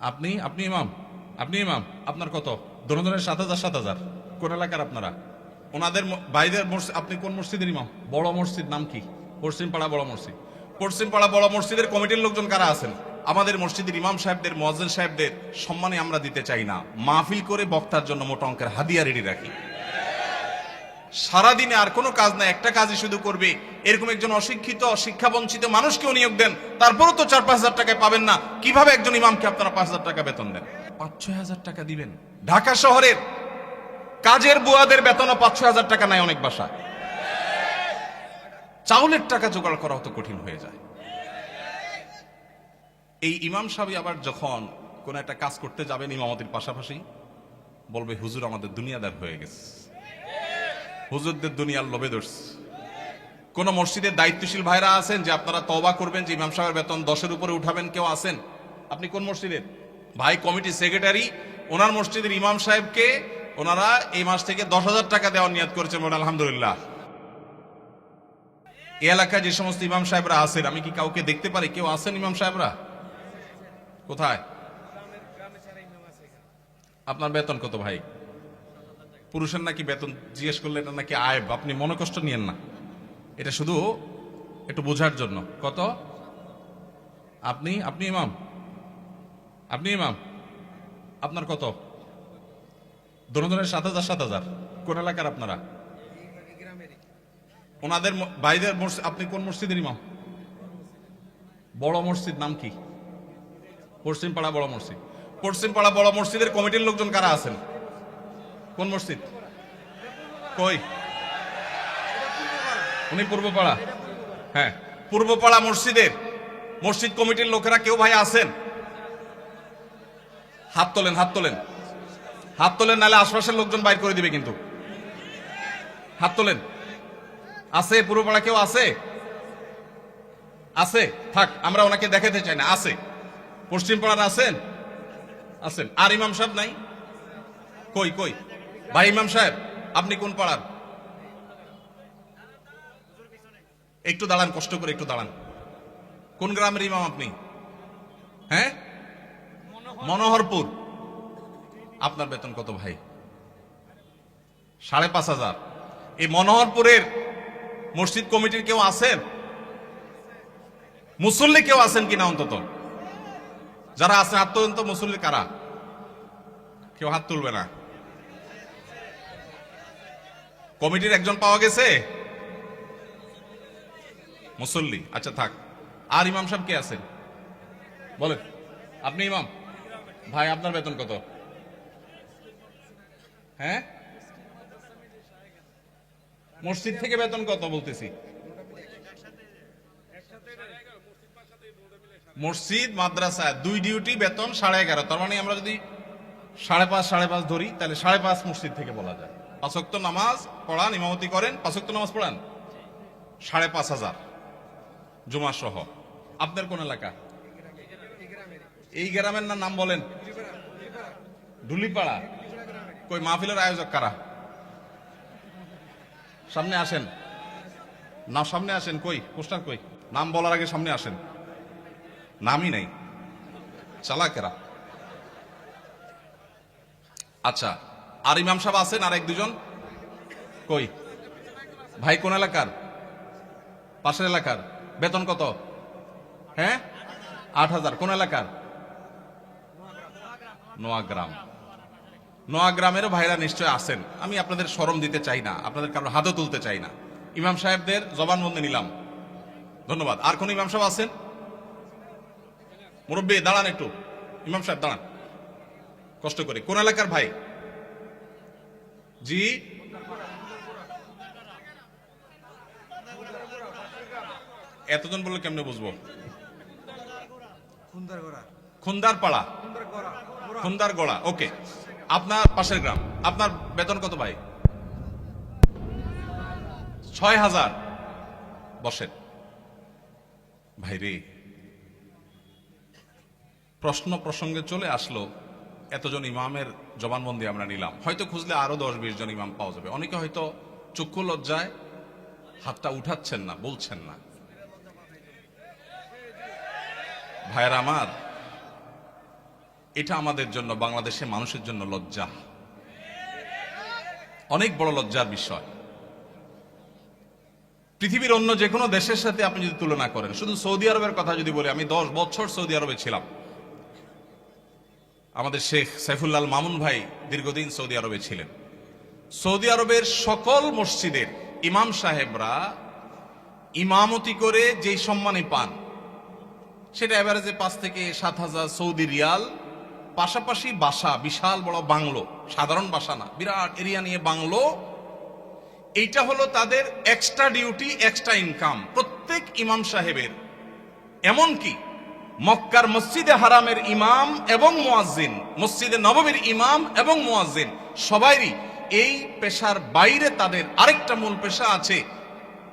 আপনি আপনি ইমাম আপনি ইমাম, আপনার কত? দনজনের সাত হাজার সাত হাজার। কোন এলাকার আপনারা? ওনাদের বাইরের মসজিদ, আপনি কোন মসজিদের ইমাম? বড় মসজিদ নাম কি? পশ্চিমপাড়া বড় মসজিদ। পশ্চিমপাড়া বড় মসজিদের কমিটির লোকজন কারা আছেন? আমাদের মসজিদের ইমাম সাহেবদের মজেন সাহেবদের সম্মানে আমরা দিতে চাই না। মাহফিল করে বক্তার জন্য মোটা অঙ্কের হাদিয়া রেডি রাখি। সারাদিনে আর কোনো কাজ না একটা কাজই শুধু করবে। এরকম একজন অশিক্ষিত শিক্ষা বঞ্চিত মানুষকেও নিয়োগ দেন তারপরও তো চার পাঁচ হাজার টাকায় পাবেন না। কীভাবে একজন ইমামকে আপনারা পাঁচ হাজার টাকা বেতন দেন? পাঁচ ছয় হাজার টাকা দিবেন। ঢাকা শহরের কাজের বুয়াদের বেতনও পাঁচ ছয় হাজার টাকা নাই অনেক বাসা চাউলের টাকা জোগাড় করা হতো কঠিন হয়ে যায়। এই ইমাম সাহেব আবার যখন কোন একটা কাজ করতে যাবেন ইমামতির পাশাপাশি বলবে হুজুর আমাদের দুনিয়াদার হয়ে গেছে। হুজুরদের দুনিয়ার লোভে ধরছে কোন মসজিদের দায়িত্বশীল ভাইরা আছেন যে আপনারা তওবা করবেন, যে ইমাম সাহেবের বেতন দশের উপরে উঠাবেন, কেউ আছেন? আপনি কোন মসজিদের? ভাই কমিটি সেক্রেটারি, ওনার মসজিদের ইমাম সাহেবকে ওনারা এই মাস থেকে দশ হাজার টাকা দেওয়ার নিয়াদ করেছেন বলে আলহামদুলিল্লাহ। এই এলাকায় যে সমস্ত ইমাম সাহেবরা আছেন, আমি কি কাউকে দেখতে পারি? কেউ আছেন ইমাম সাহেবরা? কোথায়? আপনার বেতন কত ভাই? পুরুষের নাকি বেতন জিজ্ঞেস করলে এটা নাকি আয়, আপনি মনে কষ্ট নিয়েন না। এটা শুধু একটু বোঝার জন্য। কত? আপনি আপনি ইমাম। আপনি ইমাম। আপনার কত? দনজনের সাত হাজার সাত হাজার। কোন এলাকার আপনারা? ওনাদের বাইরের মসজিদ, আপনি কোন মসজিদের ইমাম? বড় মসজিদ, নাম কি? পশ্চিমপাড়া বড় মসজিদ। পশ্চিমপাড়া বড় মসজিদের কমিটির লোকজন কারা আছেন? কোন মসজিদ? কই? উনি পূর্বপাড়া। হ্যাঁ পূর্বপাড়া মসজিদের, মসজিদ কমিটির লোকেরা কেউ ভাই আছেন? হাত তোলেন হাত তোলেন। হাত তোলেন নালে আশপাশের লোকজন বাইর করে দিবে কিন্তু। হাত তোলেন। আছে, পূর্বপাড়া কেউ আছে? আছে, থাক, আমরা ওনাকে দেখাতে চাই না, আছে। পশ্চিম পাড়ার আছেন? আছেন। আর ইমাম সাহেব নাই? কই কই? ভাই, ইমাম সাহেব, আপনি কোন পাড়ার? একটু দাঁড়ান, কষ্ট করে একটু দাঁড়ান। কোন গ্রামের ইমাম আপনি? হ্যাঁ? মনোহরপুর। আপনার বেতন কত ভাই? সাড়ে পাঁচ হাজার। এই মনোহরপুরের মসজিদ কমিটির কেউ আছেন? মুসল্লি কেউ আছেন কিনা অন্তত? যারা আছেন তোলেন মুসল্লি কারা? কেউ হাত তুলবে না। কমিটির একজন পাওয়া গেছে? মুসল্লি আচ্ছা থাক। আর ইমাম সাহেব কে আছেন? বলেন, আপনি ইমাম? ভাই, আপনার বেতন কত? হ্যাঁ? মসজিদ থেকে বেতন কত বলতেছি? মসজিদ, মাদ্রাসা, দুই ডিউটি, বেতন সাড়ে এগারো। তার মানে আমরা যদি সাড়ে পাঁচ সাড়ে পাঁচ ধরি, তাহলে সাড়ে পাঁচ মসজিদ থেকে বলা যায়। পাঁচক্ত নামাজ পড়ান, ইমামতি করেন পাঁচক্ত নামাজ পড়ান? সাড়ে পাঁচ হাজার জুমা সহ। আপনার কোন এলাকা? এই গ্রামের না নাম বলেন? ঢুলিপাড়া কই, মাহফিলের আয়োজক কারা? সামনে আসেন। না, সামনে আসেন, কই? পোস্টার কই? নাম বলার আগে সামনে আসেন। নামই নেই। চালাকেরা। আচ্ছা আর ইমাম সাহেব আছেন আর এক দুজন? কই? ভাই, কোন এলাকার? পাশের এলাকার। বেতন কত? হ্যাঁ? আট হাজার। কোন এলাকার? নোয়াগ্রাম। নোয়াগ্রামেরও ভাইরা নিশ্চয় আছেন। আমি আপনাদের সরম দিতে চাই না। আপনাদের কারোর হাতও তুলতে চাই না। ইমাম সাহেবদের জবানবন্দি নিলাম। ধন্যবাদ। আর কোন ইমাম সাহেব আছেন? মুরব্বী, দাঁড়ান একটু। ইমাম সাহেব, দাঁড়ান। কষ্ট করে। কোন এলাকার ভাই? জি। এতজন বললে কেমনে বুঝব? খুন্দার পাড়া খুন্দার গোড়া ওকে। আপনার পাশের গ্রাম। আপনার বেতন কত ভাই? ছয় হাজার। বসেন। ভাইরে প্রশ্ন প্রসঙ্গে চলে আসলো এতজন ইমামের জবানবন্দি আমরা নিলাম। হয়তো খুঁজলে আরও দশ বিশ জন ইমাম পাওয়া যাবে। অনেকে হয়তো চক্ষু লজ্জায় হাতটা উঠাচ্ছেন না, বলছেন না। ভাইয়ের আমার, এটা আমাদের জন্য বাংলাদেশের মানুষের জন্য লজ্জা। অনেক বড় লজ্জার বিষয়। পৃথিবীর অন্য যে কোনো দেশের সাথে আপনি যদি তুলনা করেন, শুধু সৌদি আরবের কথা যদি বলি, আমি দশ বছর সৌদি আরবে ছিলাম। আমাদের শেখ সাইফুল্লাল মামুন ভাই দীর্ঘদিন সৌদি আরবে ছিলেন। সৌদি আরবের সকল মসজিদের ইমাম সাহেবরা ইমামতি করে যেই সম্মানে পান, সেটা এভারেজে পাঁচ থেকে সাত হাজার সৌদি রিয়াল, পাশাপাশি বাসা, বিশাল বড় বাংলো, সাধারণ বাসা না, বিরাট এরিয়া নিয়ে বাংলো। এইটা হলো তাদের এক্সট্রা ডিউটি এক্সট্রা ইনকাম প্রত্যেক ইমাম সাহেবের। এমনকি মক্কার মসজিদে হারামের ইমাম এবং মুয়াজ্জিন, মসজিদে নবমীর ইমাম এবং মুয়াজ্জিন, সবাইরই এই পেশার বাইরে তাদের আরেকটা মূল পেশা আছে।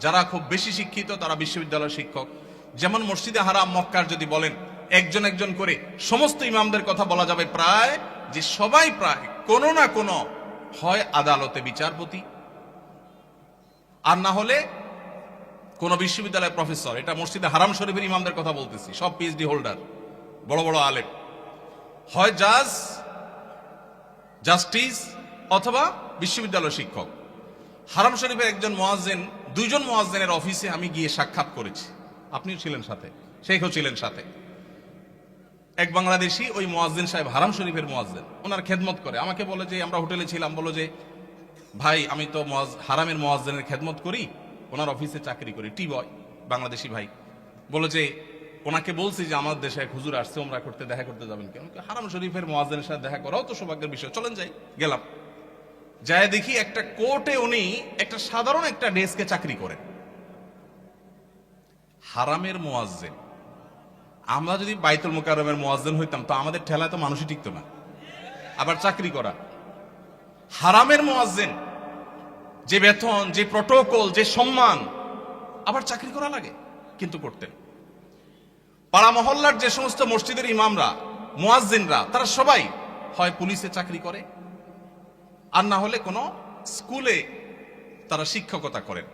যারা খুব বেশি শিক্ষিত, তারা বিশ্ববিদ্যালয়ের শিক্ষক। যেমন মসজিদে হারাম, মক্কার যদি বলেন, একজন একজন করে সমস্ত ইমামদের কথা বলা যাবে প্রায় যে সবাই প্রায় কোনো না কোনো হয় আদালতে বিচারপতি। আর না হলে কোন বিশ্ববিদ্যালয়ের প্রফেসর, এটা মসজিদে হারাম শরীফের ইমামদের কথা বলতেছি, সব পিএইচডি হোল্ডার বড় বড় আলেম। হয় জাজ, জাস্টিস, অথবা বিশ্ববিদ্যালয় শিক্ষক। হারাম শরীফের একজন মোয়াজ্জেন, দুইজন মোয়াজ্জেনের অফিসে আমি গিয়ে সাক্ষাৎ করেছি। আপনিও ছিলেন সাথে, শেখও ছিলেন সাথে। এক বাংলাদেশি, ওই মোয়াজ্জেন সাহেব হারাম শরীফের মোয়াজ্জেন, ওনার খেদমত করে। আমাকে বলে যে, আমরা হোটেলে ছিলাম, বলো যে, ভাই, আমি তো হারামের মোয়াজ্জেনের খেদমত করি ওনার অফিসে চাকরি করি। টি বয়, বাংলাদেশি ভাই। বলে যে, ওনাকে বলছি যে, আমার দেশে এক হুজুর আসছে, ওমরা করতে, দেখা করতে যাবেন কেন? হারাম শরীফের মোয়াজ্জেনের সাথে দেখা করাও তো সৌভাগ্যের বিষয়। চলেন যাই, গেলাম। যায় দেখি একটা কোর্টে উনি একটা সাধারণ একটা ডেস্কে চাকরি করেন। হারামের মোয়াজ্জেন। আমরা যদি বাইতুল মোকারমের মোয়াজ্জেন হইতাম, তো আমাদের ঠেলায় তো মানুষই টিকতো না। আবার চাকরি করা। হারামের মোয়াজ্জেন। যে বেতন, যে প্রটোকল যে সম্মান, আবার চাকরি করা লাগে, কিন্তু করতেন পাড়া মহল্লার যে সমস্ত মসজিদের ইমামরা, মুয়াজ্জিনরা, তারা সবাই হয় পুলিশে চাকরি করে, আর না হলে কোনো স্কুলে তারা শিক্ষকতা করেন।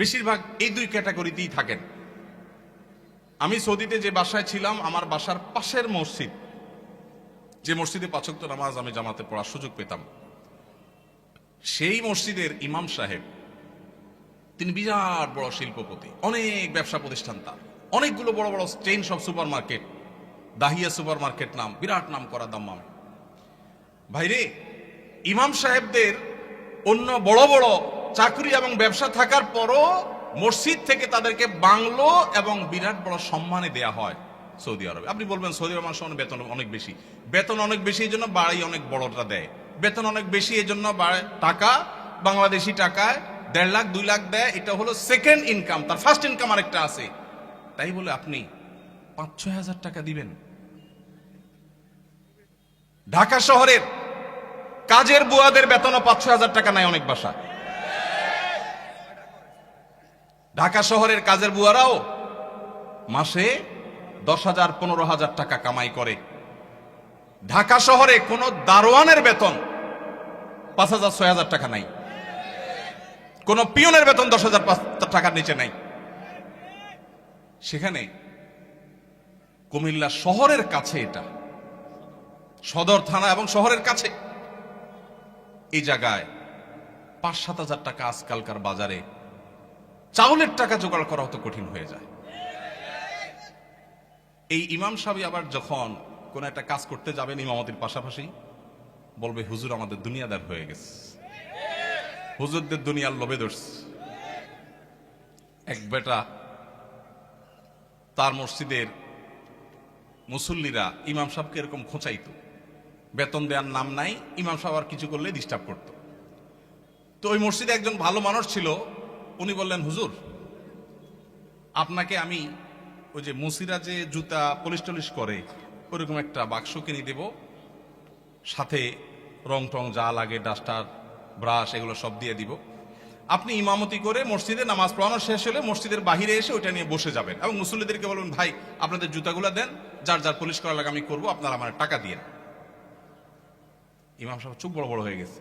বেশিরভাগ এই দুই ক্যাটাগরিতেই থাকেন। আমি সৌদিতে যে বাসায় ছিলাম, আমার বাসার পাশের মসজিদ, যে মসজিদে পাচক্ত নামাজ আমি জামাতে পড়ার সুযোগ পেতাম। সেই মসজিদের ইমাম সাহেব, তিনি বিরাট বড় শিল্পপতি, অনেক ব্যবসা প্রতিষ্ঠান তার। অনেকগুলো বড় বড় চেইন সব super market Dahiya super market নাম, বিরাট নাম করা দাম্মাম। ভাইরে, ইমাম সাহেবদের অন্য বড় বড় চাকরি এবং ব্যবসা থাকার পরও মসজিদ থেকে তাদেরকে বাংলো এবং বিরাট বড় সম্মানে দেয়া হয় সৌদি আরবে। আপনি বলবেন, সৌদি আরব মানুষের বেতন অনেক বেশি। বেতন অনেক বেশি, এই জন্য বাড়ি অনেক বড়টা দেয়। বেতন অনেক বেশি এই জন্য টাকা, বাংলাদেশি টাকায় দেড় লাখ, দুই লাখ দেয়, এটা হলো সেকেন্ড ইনকাম তার ফার্স্ট ইনকাম আরেকটা আছে। তাই বলে আপনি পাঁচ, ছয় হাজার টাকা দিবেন। ঢাকা শহরের কাজের বুয়াদের বেতনও পাঁচ, ছয় হাজার টাকা নেয় অনেক বাসা ঢাকা শহরের কাজের বুয়ারাও মাসে দশ হাজার, পনেরো হাজার টাকা কামাই করে। ঢাকা শহরে কোনো দারোয়ানের বেতন পাঁচ হাজার, ছয় হাজার টাকা নাই। কোন পিয়নের বেতন দশ হাজার টাকার নিচে নাই। সেখানে কুমিল্লা শহরের কাছে এটা। সদর থানা এবং শহরের কাছে। এই জায়গায় পাঁচ সাত হাজার টাকা আজকালকার বাজারে চাউলের টাকা জোগাড় করা হতো কঠিন হয়ে যায়। এই ইমাম সাহেব আবার যখন কোন একটা কাজ করতে যাবেন ইমামতির পাশাপাশি বলবে, হুজুর, আমাদের দুনিয়াদার হয়ে গেছে। হুজুরদের দুনিয়ার লোভে ধরছে। এক বেটা তার মসজিদের মুসল্লিরা ইমাম সাহেবকে এরকম খোঁচাইতো। বেতন দেওয়ার নাম নাই, ইমাম সাহেব আর কিছু করলে ডিস্টার্ব করত। তো ওই মসজিদে একজন ভালো মানুষ ছিল, উনি বললেন, হুজুর, আপনাকে আমি ওই যে মুসিরা যে জুতা পলিশ টলিশ করে, ওরকম একটা বাক্স কিনে দেব। সাথে রং টং যা লাগে, ডাস্টার, ব্রাশ এগুলো সব দিয়ে দিব। আপনি ইমামতি করে মসজিদে নামাজ পড়ানো শেষ হলে মসজিদের বাহিরে এসে ওইটা নিয়ে বসে যাবেন এবং মুসল্লিদেরকে বলবেন ভাই, আপনাদের জুতাগুলো দেন, যার যার পুলিশ করা লাগে আমি করব, আপনারা আমার টাকা দিয়ে ইমাম সাহেব চুপ বড় বড় হয়ে গেছে।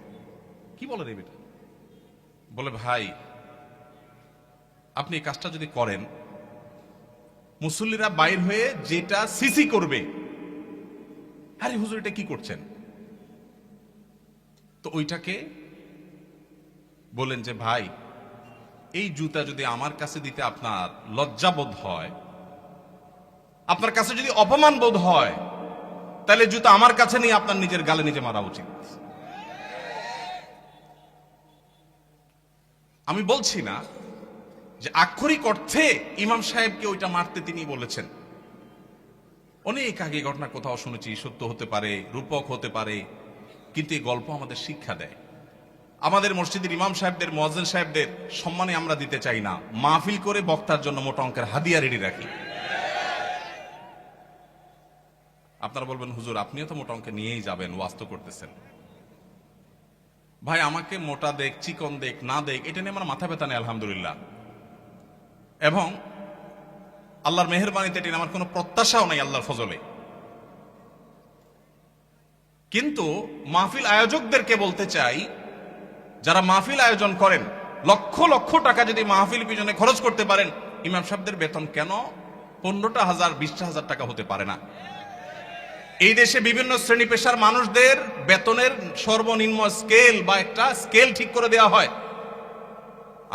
কি বলে বেটা? বলে, ভাই, আপনি এই কাজটা যদি করেন, মুসল্লিরা বাইর হয়ে যেটা সিসি করবে, আরে হুজুর, এটা কি করছেন? তো ওইটাকে বলেন যে, ভাই, এই জুতা যদি আমার কাছে দিতে আপনার লজ্জাবোধ হয়, আপনার কাছে যদি অপমান বোধ হয়, তাহলে জুতা আমার কাছে নিয়ে আপনার নিজের গালে নিজে মারা উচিত। আমি বলছি না যে আক্ষরিক অর্থে ইমাম সাহেবকে ওইটা মারতে তিনি বলেছেন। অনেক আগে ঘটনা কোথাও শুনেছি, সত্য হতে পারে, রূপক হতে পারে কিন্তু এই গল্প আমাদের শিক্ষা দেয়। আমাদের মসজিদের ইমাম সাহেবদের মহাজন সাহেবদের সম্মানে আমরা দিতে চাই না। মাহফিল করে বক্তার জন্য মোটা অঙ্কের হাদিয়া রেডি রাখি। আপনারা বলবেন, হুজুর, আপনিও তো মোটা অঙ্কে নিয়েই যাবেন, ওয়াস্ত করতেছেন। ভাই, আমাকে মোটা দেখ, চিকন দেখ, না দেখ, এটা নিয়ে আমার মাথা ব্যথা নেই, আলহামদুলিল্লাহ। এবং আল্লাহর মেহরবানিতে এটা আমার কোনো প্রত্যাশাও নাই আল্লাহর ফজলে। কিন্তু মাহফিল আয়োজকদেরকে বলতে চাই, যারা মাহফিল আয়োজন করেন, লক্ষ লক্ষ টাকা যদি মাহফিল পিছনে খরচ করতে পারেন, ইমাম সাহেবদের বেতন কেন? পনেরোটা হাজার, বিশটা হাজার টাকা হতে পারে না। এই দেশে বিভিন্ন শ্রেণি পেশার মানুষদের বেতনের সর্বনিম্ন স্কেল বা একটা স্কেল ঠিক করে দেওয়া হয়।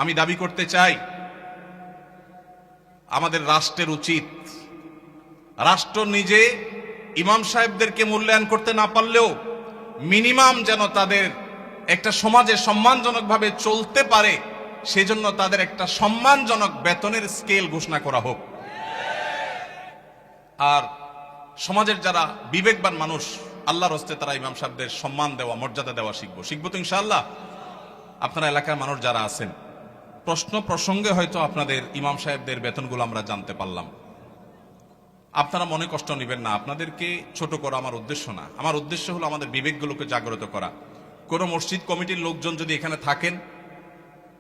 আমি দাবি করতে চাই, আমাদের রাষ্ট্রের উচিত, রাষ্ট্র নিজে ইমাম সাহেবদেরকে মূল্যায়ন করতে না পারলেও মিনিমাম যেন তাদের একটা সমাজে সম্মানজনকভাবে চলতে পারে, সেজন্য তাদের একটা সম্মানজনক বেতনের স্কেল ঘোষণা করা হোক। আর সমাজের যারা বিবেকবান মানুষ, আল্লাহর হস্তে তারা ইমাম সাহেবদের সম্মান দেওয়া, মর্যাদা দেওয়া শিখব। শিখব তো ইনশাআল্লাহ। আপনারা এলাকার মানুষ যারা আছেন, প্রশ্ন প্রসঙ্গে হয়তো আপনাদের ইমাম সাহেবদের বেতনগুলো আমরা জানতে পারলাম। আপনারা মনে কষ্ট নেবেন না। আপনাদেরকে ছোট করা আমার উদ্দেশ্য না। আমার উদ্দেশ্য হলো আমাদের বিবেকগুলোকে জাগ্রত করা। কোনো মসজিদ কমিটির লোকজন যদি এখানে থাকেন,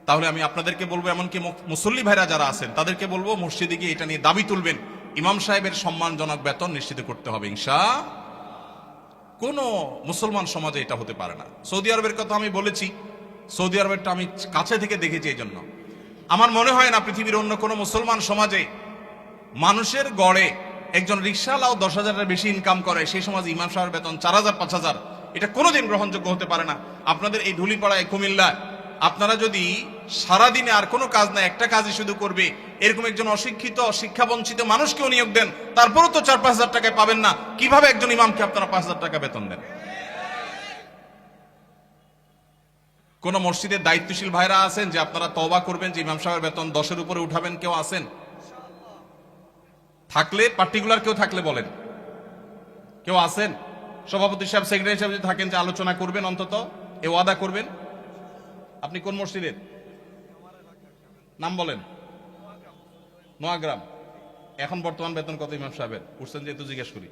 তাহলে আমি আপনাদেরকে বলব, এমনকি মুসল্লি ভাইরা যারা আছেন, তাদেরকে বলব মসজিদে গিয়ে এটা নিয়ে দাবি তুলবেন। ইমাম সাহেবের সম্মানজনক বেতন নিশ্চিত করতে হবে ইনশা। কোন মুসলমান সমাজে এটা হতে পারে না। সৌদি আরবের কথা আমি বলেছি। সৌদি আরবেরটা আমি কাছে থেকে দেখেছি এই জন্য আমার মনে হয় না পৃথিবীর অন্য কোনো মুসলমান সমাজে মানুষের গড়ে একজন রিক্সাওয়ালাও দশ হাজারের বেশি ইনকাম করে, সেই সমাজে ইমাম সাহেবের বেতন চার হাজার, পাঁচ হাজার। এটা কোনোদিন গ্রহণযোগ্য হতে পারে না। আপনাদের এই ধুলিপাড়ায় কুমিল্লা আপনারা যদি সারাদিনে আর কোনো কাজ না একটা কাজই শুধু করবে, এরকম একজন অশিক্ষিত শিক্ষা বঞ্চিত মানুষকেও নিয়োগ দেন, তারপরও তো চার, পাঁচ হাজার টাকায় পাবেন না। কীভাবে একজন ইমামকে আপনারা পাঁচ হাজার টাকা বেতন দেন? কোন মসজিদের দায়িত্বশীল ভাইরা আছেন যে আপনারা তবা করবেন যে ইমাম সাহেবের বেতন দশের উপরে উঠাবেন? কেউ আছেন? থাকলে পার্টিকুলার কেউ থাকলে বলেন। কেউ আছেন? সভাপতি সাহেব সেক্রেটারি সাহেব যদি থাকেন, যে আলোচনা করবেন অন্তত, এ ওয়াদা করবেন? আপনি কোন মসজিদের? নাম বলেন। নোয়াগ্রাম। এখন বর্তমান বেতন কত ইমাম সাহেবের? উঠছেন যেহেতু জিজ্ঞেস করি।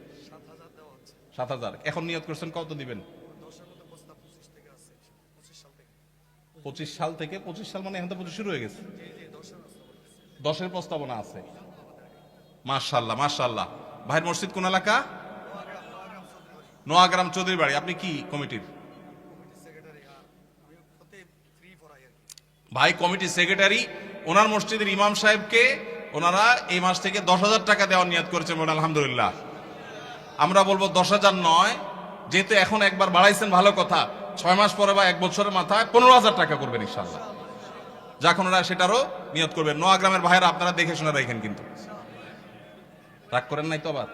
সাত হাজার। এখন নিয়ত করছেন কত দিবেন? পঁচিশ সাল থেকে, পঁচিশ সাল মানে এখন তো পঁচিশ শুরু হয়ে গেছে। দশের প্রস্তাবনা আছে। মার্শাল্লাহ মার্শাল্লাহ ভাইয়ের মসজিদ কোন এলাকা? নোয়াগ্রাম চৌধুরী বাড়ি আপনি কি কমিটির? ভাই, কমিটির সেক্রেটারি। ওনার মসজিদের ইমাম সাহেবকে ওনারা এই মাস থেকে দশ হাজার টাকা দেওয়ার নিয়াদ করেছেন বলে আলহামদুলিল্লাহ। আমরা বলব দশ হাজার নয়। যেহেতু এখন একবার বাড়াইছেন, ভালো কথা। ছয় মাস পরে বা এক বছরের মাথায় পনেরো হাজার টাকা করবেন ইনশাল্লাহ যখন ওরা সেটারও নিয়ত করবেন। নোয়াগ্রামের ভাইয়েরা আপনারা দেখে শুনে রাখেন কিন্তু। রাগ করেন নাই তো আবার?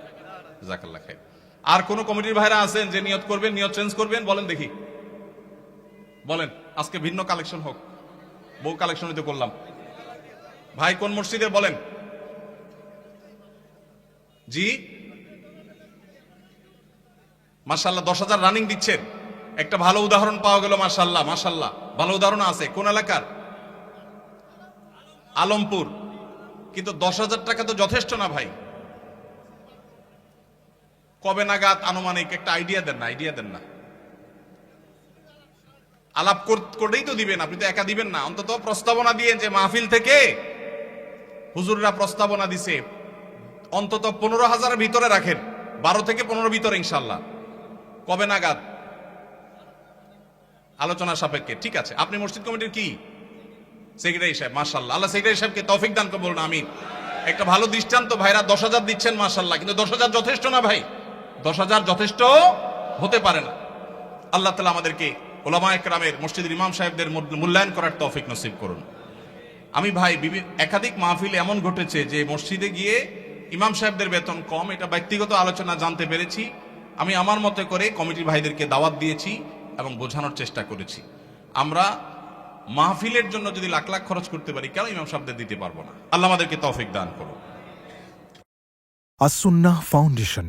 জাকাল্লা খাই আর কোন কমিটির ভাইরা আছেন যে নিয়ত করবেন, নিয়ত চেঞ্জ করবেন? বলেন দেখি। বলেন, আজকে ভিন্ন কালেকশন হোক। বউ কালেকশন তো করলাম। ভাই কোন মসজিদে বলেন? জি? মাসাল্লাহ দশ হাজার রানিং দিচ্ছেন। একটা ভালো উদাহরণ পাওয়া গেল মাসাল্লাহ মাসাল্লাহ ভালো উদাহরণ আছে। কোন এলাকার? আলমপুর। কিন্তু দশ হাজার টাকা তো যথেষ্ট না ভাই। কবে নাগাদ আনুমানিক একটা আইডিয়া দেন না আইডিয়া দেন না। আলাপ কর- করেই তো দিবেন, আপনি তো একা দিবেন না। অন্তত প্রস্তাবনা দিয়ে যে মাহফিল থেকে হুজুররা প্রস্তাবনা দিছে, অন্তত পনেরো হাজারের ভিতরে রাখেন, বারো থেকে পনেরো ভিতরে ইনশাল্লাহ কবে নাগাদ? আলোচনা সাপেক্ষে, ঠিক আছে। আপনি মসজিদ কমিটির কি? সেক্রেটারি সাহেব মার্শাল্লাহ আল্লাহ সেক্রেটারি সাহেবকে তৌফিক দান করে বলুন আমি একটা ভালো দৃষ্টান্ত, ভাইরা দশ হাজার দিচ্ছেন মার্শাল্লাহ কিন্তু দশ হাজার যথেষ্ট না, ভাই? দশ হাজার যথেষ্ট হতে পারে না। আল্লাহ তালা আমাদেরকে ওলামা একরামের মসজিদের ইমাম সাহেবদের মূল্যায়ন করার তৌফিক নসিব করুন। আমি ভাই একাধিক মাহফিল এমন ঘটেছে যে মসজিদে গিয়ে ইমাম সাহেবদের বেতন কম, এটা ব্যক্তিগত আলোচনা জানতে পেরেছি। আমি আমার মতে করে কমিটির ভাইদেরকে দাওয়াত দিয়েছি এবং বোঝানোর চেষ্টা করেছি। আমরা মাহফিলের জন্য যদি লাখ লাখ খরচ করতে পারি, কেন ইমাম সাহেবদের দিতে পারব না? আল্লাহ আমাদেরকে তৌফিক দান করুন আসুন্নাহ ফাউন্ডেশন